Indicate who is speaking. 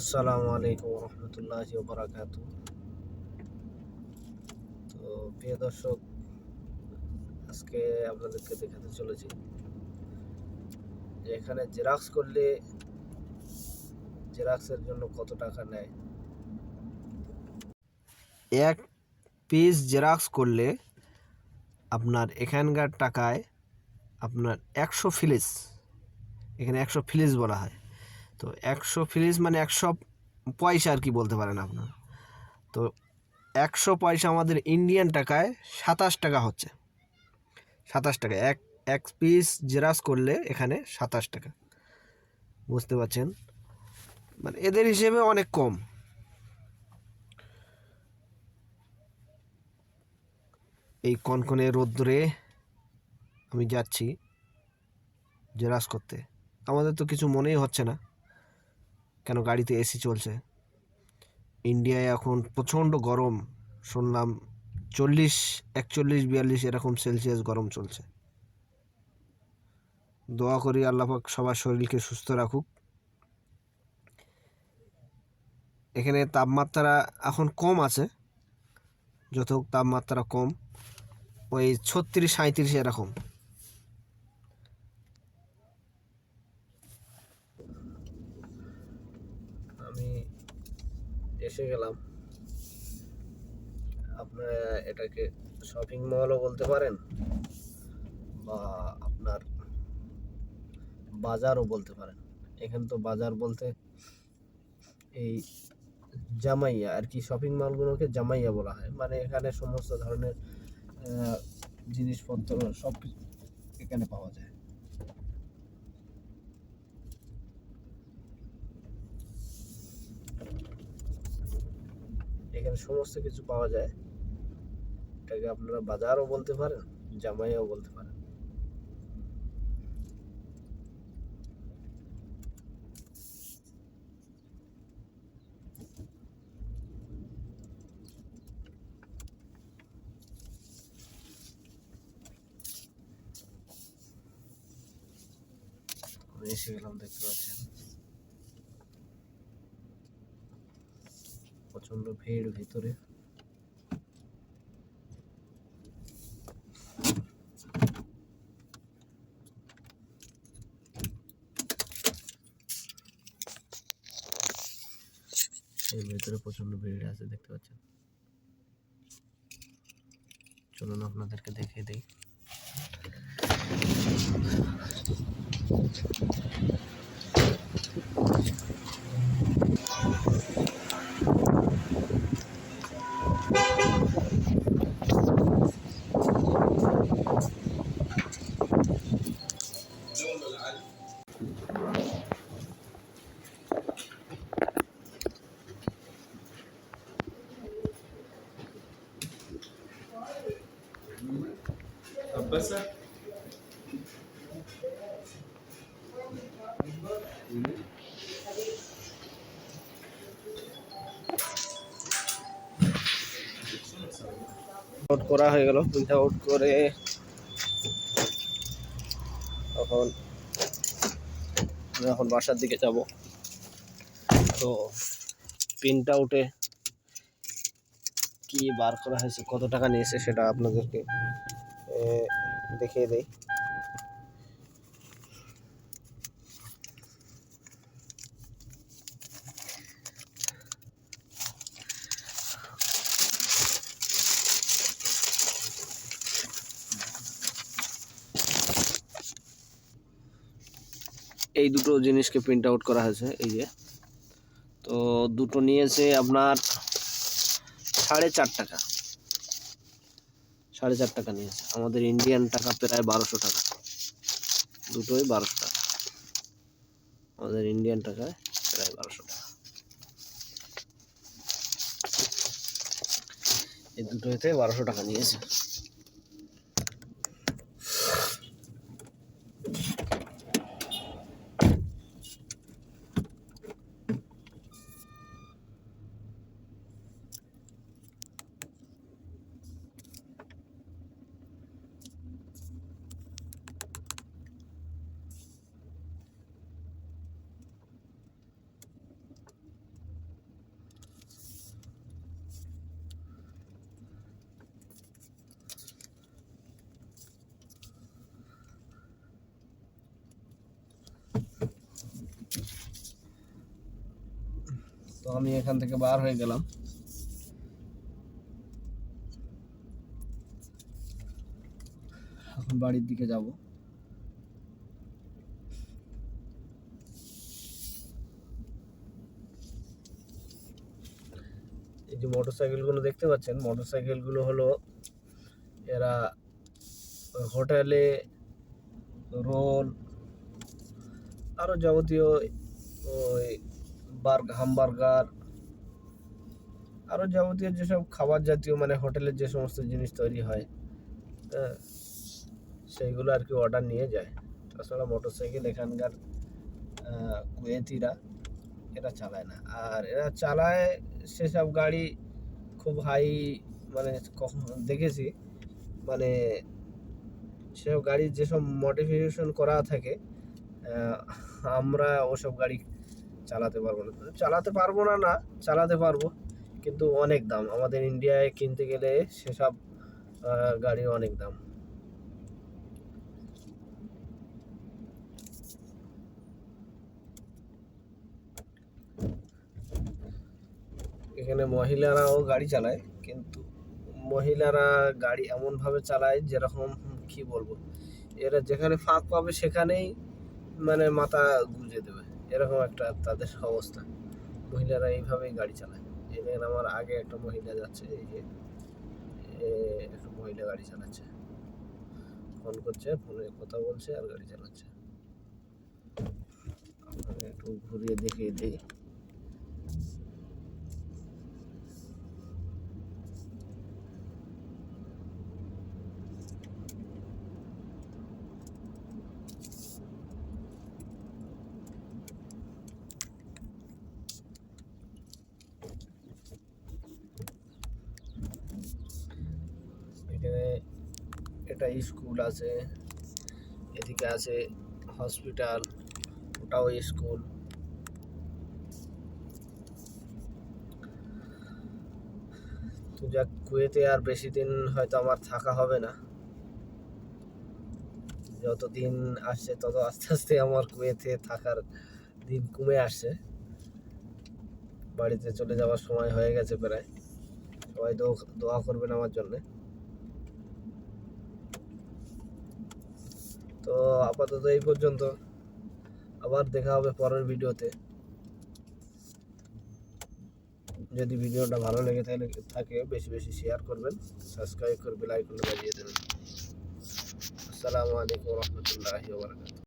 Speaker 1: আসসালামু আলাইকুম রহমতুল্লাহ বারাকাতু তো প্রিয় দর্শক, আজকে আপনাদেরকে দেখাতে চলেছি যে এখানে জেরক্স করলে জেরক্সের জন্য কত টাকা নেয়। এক পিস জেরক্স করলে আপনার এখানকার টাকায় আপনার একশো ফিলিস এখানে একশো ফিলিস বলা হয়। তো একশো ফিলিস মানে একশো পয়সা আর কি বলতে পারেন আপনার। তো একশো পয়সা আমাদের ইন্ডিয়ান টাকায় সাতাশ টাকা হচ্ছে। সাতাশ টাকা। এক এক পিস জেরাস করলে এখানে সাতাশ টাকা। বুঝতে পারছেন? মানে এদের হিসেবে অনেক কম। এই কনকনে রোদ্রে আমি যাচ্ছি জেরাস করতে। আমাদের তো কিছু মনেই হচ্ছে না। কেন গাড়িতে এসি চলছে? ইন্ডিয়ায় এখন প্রচণ্ড গরম। শুনলাম চল্লিশ, একচল্লিশ, বিয়াল্লিশ এরকম সেলসিয়াস গরম চলছে। দোয়া করি আল্লাপাক সবার শরীরকে সুস্থ রাখুক। এখানে তাপমাত্রা এখন কম আছে যত তাপমাত্রা কম। ওই ছত্রিশ সাঁত্রিশ এরকম আমি এসে গেলাম। আপনারা এটাকে শপিং মলও বলতে পারেন বা আপনার বাজারও বলতে পারেন। এখানে তো বাজার বলতে এই জামাইয়া আর কি শপিং মলগুলোকে জামাইয়া বলা হয়। মানে এখানে সমস্ত ধরনের জিনিসপত্র সব এখানে পাওয়া যায়। এখানে সমস্ত কিছু পাওয়া যায়। এটাকে আপনারা বাজারও বলতে পারেন জামাইয়াও বলতে পারেন। এসে গেলাম, দেখতে পাচ্ছেন। প্রচণ্ড ভিড় ভিতরে। এর ভিতরে প্রচণ্ড ভিড় আছে দেখতে পাচ্ছেন? চলুন আপনাদেরকে দেখিয়ে দিই।
Speaker 2: Abbas
Speaker 1: আউট করা হয়ে গেল। প্রিন্ট আউট করে তখন এখন বাসার দিকে যাব। তো প্রিন্ট আউটে কী বার করা হয়েছে, কত টাকা নিয়েছে সেটা আপনাদেরকে দেখিয়ে দেই। এই দুটো জিনিসকে প্রিন্ট আউট করা হয়েছে, এই যে। তো দুটো নিয়েছে আপনার সাড়ে চার টাকা। সাড়ে চার টাকা নিয়েছে। আমাদের ইন্ডিয়ান টাকা প্রায় বারোশো টাকা। দুটোই বারোশো টাকা। আমাদের ইন্ডিয়ান টাকায় প্রায় বারোশো টাকা। এই দুটোতে বারোশো টাকা নিয়েছে। আমি এখান থেকে বার হয়ে গেলাম। এখন বাড়ির দিকে যাব। এই যে মোটর মোটরসাইকেলগুলো দেখতে পাচ্ছেন মোটর মোটরসাইকেলগুলো হলো এরা হোটেলে, রোল আরও যাবতীয় ওই বার্গ, হামবার্গার আরও যাবতীয় যেসব খাবার জাতীয় মানে হোটেলের যে সমস্ত জিনিস তৈরি হয় হ্যাঁ সেইগুলো আর কি অর্ডার নিয়ে যায়। তাছাড়া মোটরসাইকেল এখানকার কুয়েতিরা এরা চালায় না। আর এরা চালায় সেসব গাড়ি খুব হাই মানে কখন দেখেছি মানে সেসব গাড়ি যেসব মডিফিকেশন করা থাকে আমরা ওসব গাড়ি চালাতে পারব না। চালাতে পারব না না চালাতে পারব। কিন্তু অনেক দাম। আমাদের ইন্ডিয়ায় কিনতে গেলে সেসব আহ, গাড়ি অনেক দাম। এখানে মহিলারাও গাড়ি চালায় কিন্তু মহিলারা গাড়ি এমনভাবে চালায় যেরকম কি বলব? এরা যেখানে ফাঁক পাবে সেখানেই মানে মাথা গুঁজে দেবে। এরকম একটা তাদের অবস্থা। মহিলারা এইভাবেই গাড়ি চালায়। এদের আমার আগে একটা মহিলা যাচ্ছে, এই যে একটা মহিলা গাড়ি চালাচ্ছে। ফোন করছে, ফোনে কথা বলছে আর গাড়ি চালাচ্ছে। আপনাকে একটু ঘুরিয়ে দেখিয়ে দিই এখানে এটা স্কুল আছে, এদিকে আছে হসপিটাল ওটাও স্কুল। তো যাক, কুয়েতে আর বেশি দিন হয়তো আমার থাকা হবে না। যত দিন আসছে, তত আস্তে আস্তে আমার কুয়েতে থাকার দিন কমে আসছে। বাড়িতে চলে যাওয়ার সময় হয়ে গেছে প্রায়। সবাই দোয়া করবেন আমার জন্যে। তো আপাতত এই পর্যন্ত। আবার দেখা হবে পরের ভিডিওতে। যদি ভিডিওটা ভালো লেগে থাকে থাকে, বেশি বেশি শেয়ার করবেন সাবস্ক্রাইব করবে লাইক করে বাজিয়ে দেবেন। আসসালামু আলাইকুম রহমতুল্লাহি